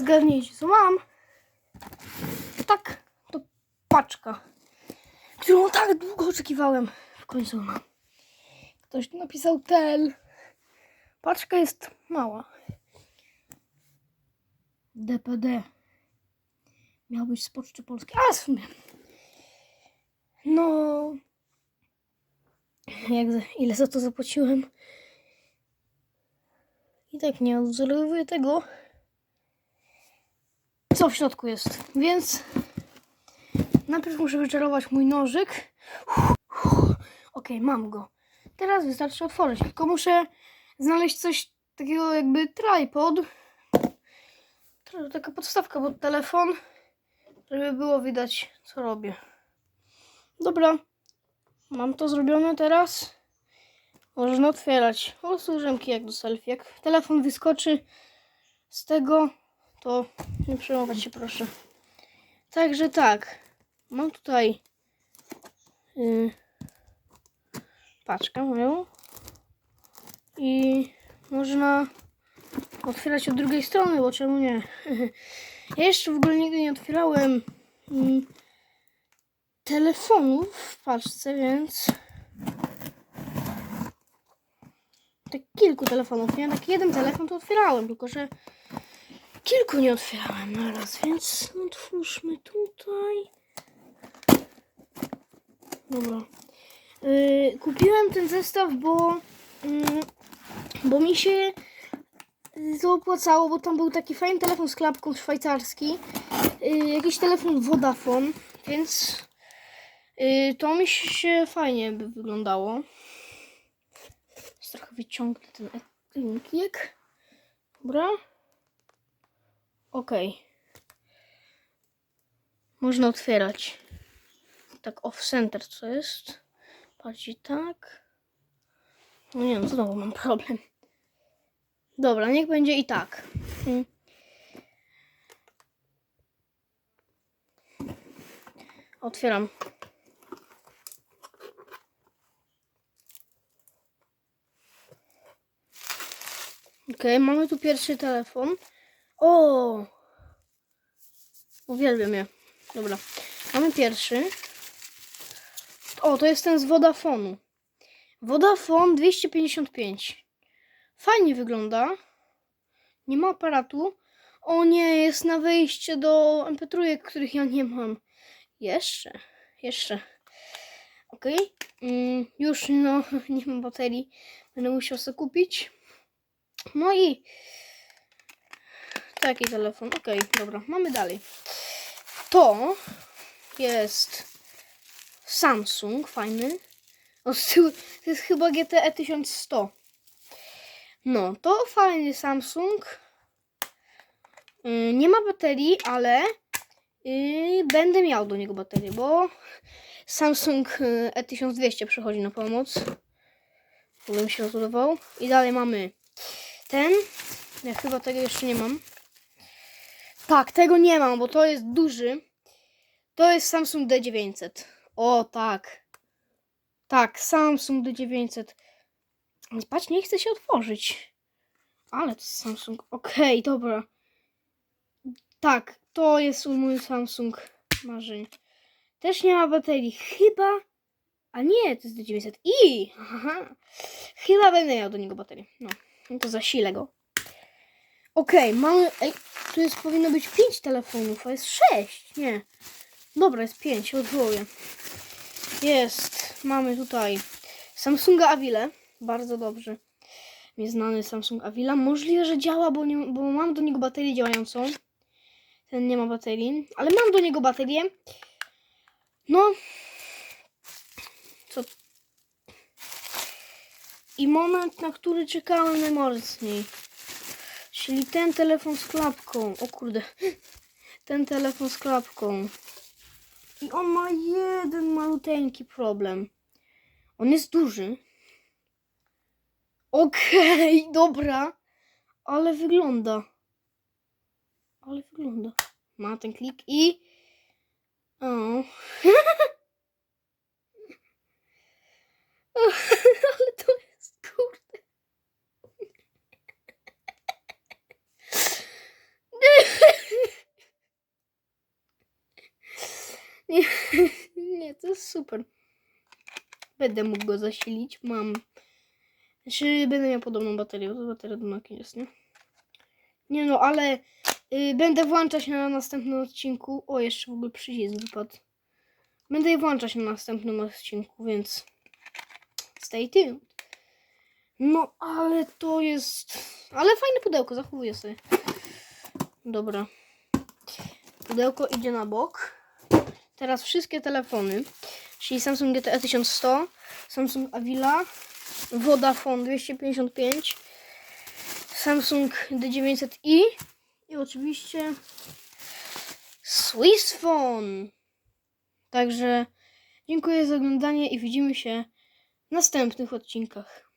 Zgadnijcie, co mam. Tak, to paczka, którą tak długo oczekiwałem. W końcu mam. Ktoś tu napisał tel. Paczka jest mała. DPD. Miał być z Poczty Polskiej. A, w sumie. No... Jak, za- ile za to zapłaciłem? I tak nie odwzorowuję tego, co w środku jest. Więc najpierw muszę wyczarować mój nożyk. Okej, mam go. Teraz wystarczy otworzyć. Tylko muszę znaleźć coś takiego jakby tripod. Taka podstawka pod telefon, żeby było widać, co robię. Dobra, mam to zrobione teraz. Można otwierać. O, jak do selfie. Jak telefon wyskoczy z tego, to nie przejmować się proszę. Także tak. Mam tutaj yy, paczkę moją. I można otwierać od drugiej strony, bo czemu nie? Ja jeszcze w ogóle nigdy nie otwierałem mm, telefonów w paczce, więc tak kilku telefonów, nie? Tak jeden telefon to otwierałem, tylko że kilku nie otwierałem na raz, więc otwórzmy tutaj. Dobra. Yy, kupiłem ten zestaw, bo, yy, bo mi się to opłacało, bo tam był taki fajny telefon z klapką szwajcarski. Yy, jakiś telefon Vodafone, więc yy, to mi się fajnie by wyglądało. Jest trochę wyciągnę ten linkiek. Dobra. Okej. Można otwierać. Tak off center co jest? Bardziej tak. No nie no, znowu mam problem. Dobra, niech będzie i tak. Mm. Otwieram. Okej, mamy tu pierwszy telefon. O! Uwielbiam je. Dobra. Mamy pierwszy. O, to jest ten z Vodafonu. Vodafone 255. Fajnie wygląda. Nie ma aparatu. O nie, jest na wyjście do MP3, których ja nie mam. Jeszcze. Jeszcze. Okej. Mm, już no, nie mam baterii. Będę musiał sobie kupić. No i taki telefon. Okej, dobra, mamy dalej. To jest Samsung, fajny. O, to jest chyba GTE 1100. No, to fajny Samsung. Yy, nie ma baterii, ale yy, będę miał do niego baterię, bo Samsung yy, E1200 przychodzi na pomoc. Bym się rozładował. I dalej mamy ten. Ja chyba tego jeszcze nie mam. Tak, tego nie mam, bo to jest duży. To jest Samsung D900. O, tak. Tak, Samsung D900. Patrz, nie chce się otworzyć. Ale to jest Samsung. Okej, dobra. Tak, to jest mój Samsung marzeń. Też nie ma baterii. Chyba. A nie, to jest D900. I! Aha. Chyba będę miał do niego baterię. No, no to zasilę go. Okej, mamy. Ej, tu jest powinno być 5 telefonów, a jest 6. Nie. Dobra, jest 5, odwołuję. Jest. Mamy tutaj Samsunga Avile. Bardzo dobrze. Mi znany Samsung Avila. Możliwe, że działa, bo, nie, bo mam do niego baterię działającą. Ten nie ma baterii, ale mam do niego baterię. No. Co? I moment, na który czekałem najmocniej. Czyli ten telefon z klapką. O kurde. Ten telefon z klapką. I on ma jeden maluteńki problem. On jest duży. Okej, dobra. Ale wygląda. Ale wygląda. Ma ten klik i... O. Ale to jest kurde. Nie, to jest super. Będę mógł go zasilić. Mam. Znaczy, będę miał podobną baterię. To bateria do Nokia jest, nie? Nie no, ale y, będę włączać na następnym odcinku. O, jeszcze w ogóle przycisk wypadł. Będę je włączać na następnym odcinku, więc stay tuned. No, ale to jest... Ale fajne pudełko, zachowuję sobie. Dobra. Pudełko idzie na bok. Teraz wszystkie telefony, czyli Samsung GTE 1100, Samsung Avila, Vodafone 255, Samsung D900i i oczywiście Swiss Phone. Także dziękuję za oglądanie i widzimy się w następnych odcinkach.